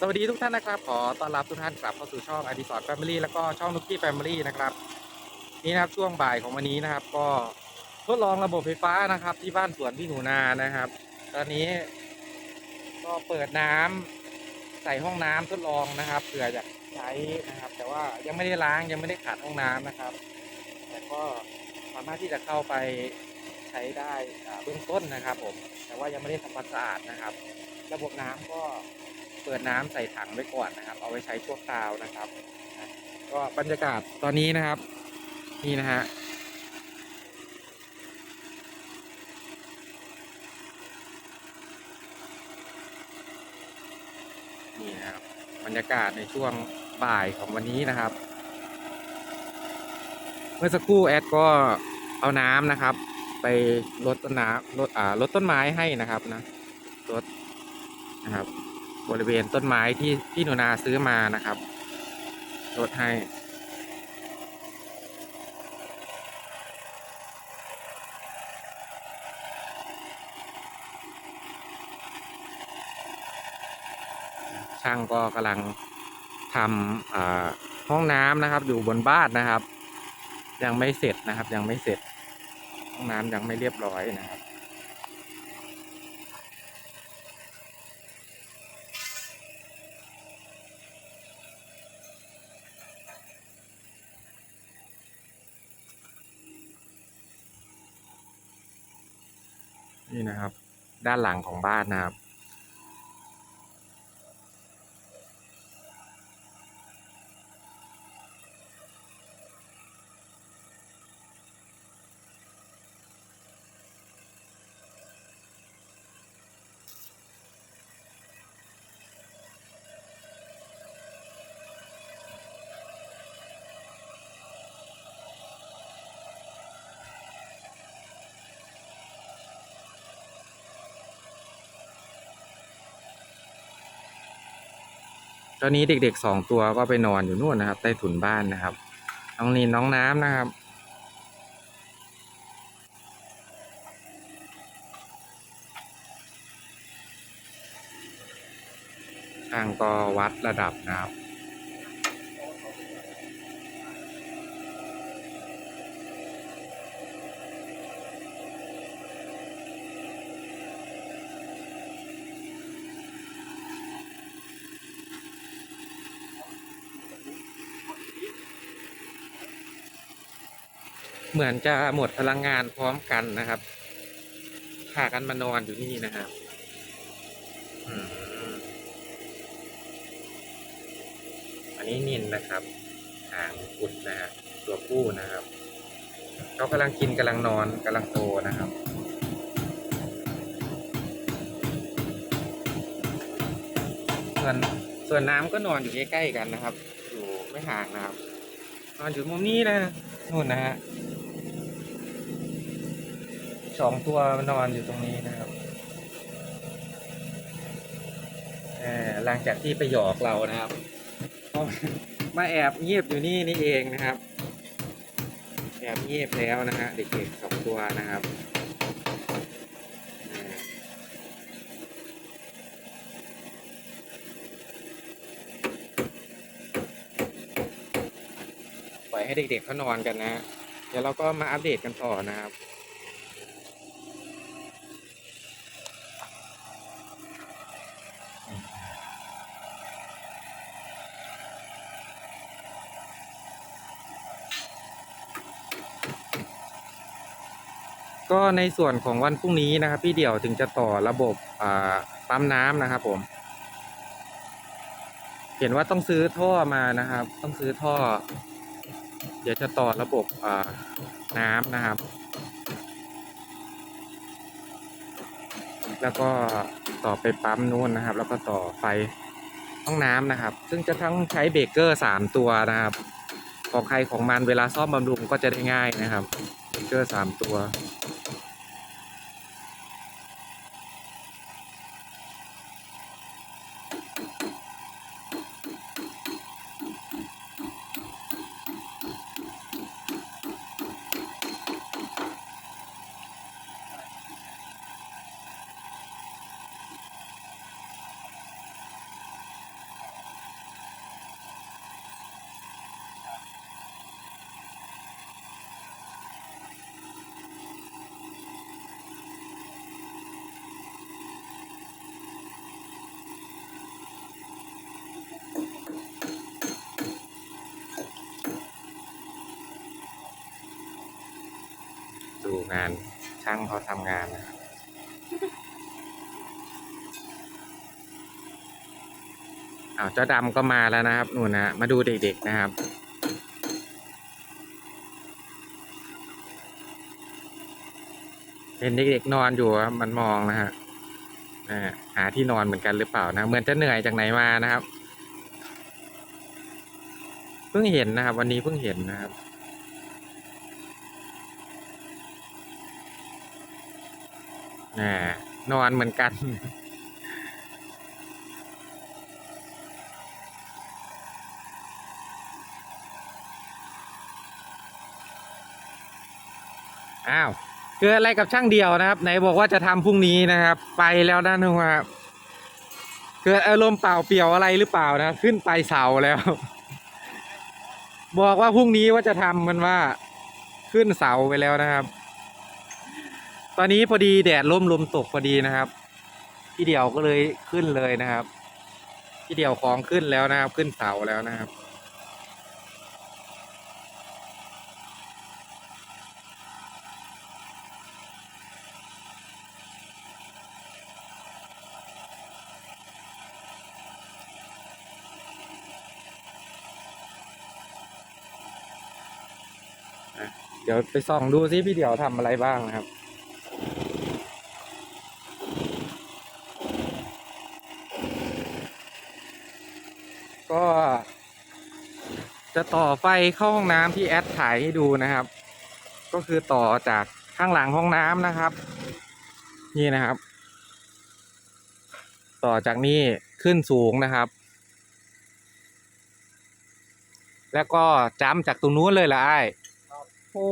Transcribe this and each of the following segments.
สวัสดีทุกท่านนะครับ ขอต้อนรับทุกท่านกลับเข้าสู่ช่องอดิสรแฟมิลี่แล้วก็ช่องนุกกี้แฟมิลี่นะครับนี่นะครับช่วงบ่ายของวันนี้นะครับ ก็ทดลองระบบไฟฟ้านะครับ ที่บ้านสวนพี่หนูนานะครับ ตอนนี้ ก็เปิดน้ำใส่ห้องน้ำทดลองนะครับเผื่อจะใช้นะครับ แต่ว่ายังไม่ได้ล้างยังไม่ได้ขัดห้องน้ำนะครับ แต่ก็สามารถที่จะเข้าไปใช้ได้เบื้องต้นนะครับ ผม แต่ว่ายังไม่ได้ทำความสะอาดนะครับ ระบบน้ำก็ ปิดน้ำใส่ถังไว้ก่อนนะครับ เอาไว้ใช้ชั่วคราวนะครับ ก็บรรยากาศตอนนี้นะครับ นี่นะฮะนี่นะครับบรรยากาศในช่วงบ่ายของวันนี้นะครับ เมื่อสักครู่แอดก็เอาน้ำนะครับ ไปลดต้นน้ำลดอ่าลดต้นไม้ให้นะครับนะลดนะครับ บริเวณต้นไม้ที่ที่หนูนาซื้อมานะครับลดให้ช่างก็กำลังทำห้องน้ำนะครับ อยู่บนบ้านนะครับ ยังไม่เสร็จนะครับ ยังไม่เสร็จ ห้องน้ำยังไม่เรียบร้อยนะครับ นะครับ ด้านหลังของบ้านนะครับ ตอนนี้เด็กๆสองตัวก็ไปนอนอยู่นู่นนะครับ ใต้ถุนบ้านนะครับ น้องนีนน้องน้ำนะครับช่างก็วัดระดับนะครับ เหมือนจะหมดพลังงานพร้อมกันนะครับพากันมานอนอยู่นี่นะครับอันนี้นินนะครับหางกุดนะฮะตัวผู้นะครับเขากำลังกินกำลังนอนกำลังโตนะครับส่วนส่วนน้ำก็นอนอยู่ใกล้ๆกันนะครับ อยู่ไม่ห่างนะครับ นอนอยู่มุมนี้นะนู่นนะฮะ สองตัวมันนอนอยู่ตรงนี้นะครับหลังจากที่ไปหยอกเรานะครับ มาแอบเงียบอยู่นี่นี่เองนะครับ แอบเงียบแล้วนะฮะเด็กๆสองตัวนะครับปล่อยให้เด็กๆเขานอนกันนะ เดี๋ยวเราก็มาอัปเดตกันต่อนะครับ ก็ในส่วนของวันพรุ่งนี้นะครับ พี่เดี่ยวถึงจะต่อระบบปั๊มน้ำนะครับ ผม เห็นว่าต้องซื้อท่อมานะครับ ต้องซื้อท่อ เดี๋ยวจะต่อระบบน้ำนะครับ แล้วก็ต่อไปปั๊มนู้นนะครับ แล้วก็ต่อไฟห้องน้ำนะครับ ซึ่งจะทั้งใช้เบรกเกอร์สามตัวนะครับของใครของมันเวลาซ่อมบำรุงก็จะได้ง่ายนะครับเบรกเกอร์สามตัว งานช่างเขาทำงานนะครับอ้าเจ้าดำก็มาแล้วนะครับนู่นนะฮะมาดูเด็กๆนะครับเห็นเด็กๆนอนอยู่มันมองนะฮะหาที่นอนเหมือนกันหรือเปล่านะ เหมือนจะเหนื่อยจากไหนมานะครับ เพิ่งเห็นนะครับ วันนี้เพิ่งเห็นนะครับ อ่านอนเหมือนกัน อ้าวเกิดอะไรกับช่างเดียวนะครับ ไหนบอกว่าจะทำพรุ่งนี้นะครับ ไปแล้วนะนุครับเกิดอารมณ์เปล่าเปลี่ยวอะไรหรือเปล่านะ ขึ้นไปเสาแล้ว บอกว่าพรุ่งนี้ว่าจะทำมันว่า ขึ้นเสาไปแล้วนะครับ ตอนนี้พอดีแดดร่มลมตกพอดีนะครับพี่เดี่ยวก็เลยขึ้นเลยนะครับพี่เดี่ยวของขึ้นแล้วนะครับขึ้นเสาแล้วนะครับเดี๋ยวไปส่องดูซิพี่เดี่ยวทำอะไรบ้างนะครับ ก็ จะต่อไฟเข้าห้องน้ำที่แอดถ่ายให้ดูนะครับ ก็คือต่อจากข้างหลังห้องน้ำนะครับ นี่นะครับ ต่อจากนี้ขึ้นสูงนะครับ แล้วก็จ้ำจากตรงนู้นเลยละไอ้โอ้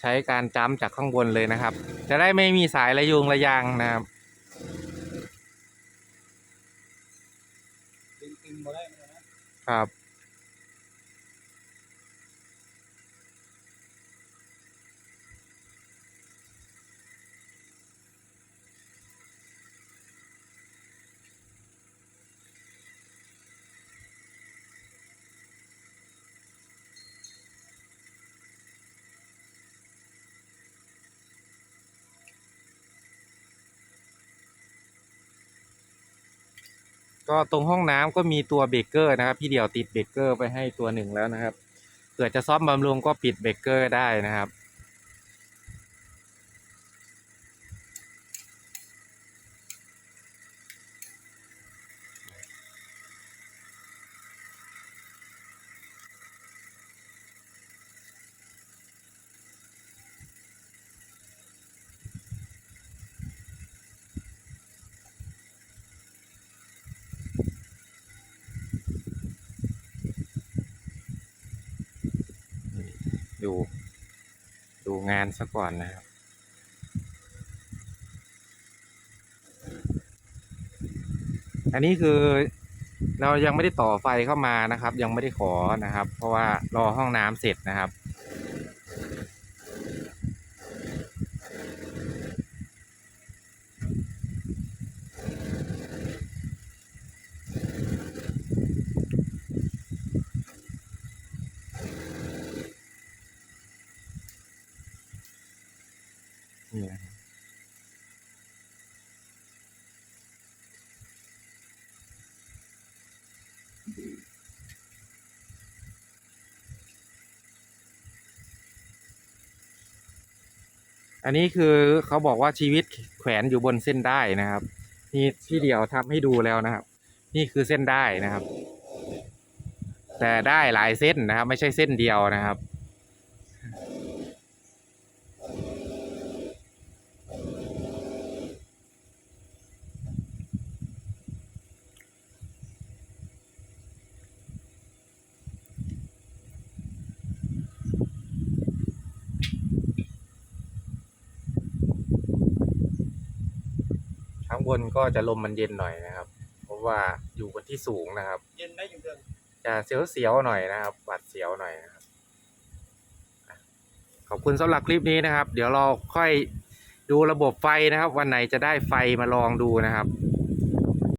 ใช้การจ้ำจากข้างบนเลยนะครับ จะได้ไม่มีสายระยุงระยางนะครับตึงตึงมาได้ไหมนะครับ ก็ตรงห้องน้ำก็มีตัวเบรกเกอร์นะครับ พี่เดี่ยวติดเบรกเกอร์ไปให้ตัวหนึ่งแล้วนะครับเผื่อจะซ่อมบำรุงก็ปิดเบรกเกอร์ได้นะครับ ดู ดูงานซะก่อนนะครับ อันนี้คือเรายังไม่ได้ต่อไฟเข้ามานะครับ ยังไม่ได้ขอนะครับ เพราะว่ารอห้องน้ำเสร็จนะครับ อันนี้คือเขาบอกว่าชีวิตแขวนอยู่บนเส้นได้นะครับ นี่ที่เดียวทำให้ดูแล้วนะครับ นี่คือเส้นได้นะครับ แต่ได้หลายเส้นนะครับ ไม่ใช่เส้นเดียวนะครับ บนก็จะลมมันเย็นหน่อยนะครับ เพราะว่าอยู่บนที่สูงนะครับ เย็นได้อยู่เดิมจะเสียวๆหน่อยนะครับหวัดเสียวหน่อยนะครับอะขอบคุณสำหรับคลิปนี้นะครับ เดี๋ยวเราค่อยดูระบบไฟนะครับ วันไหนจะได้ไฟมาลองดูนะครับ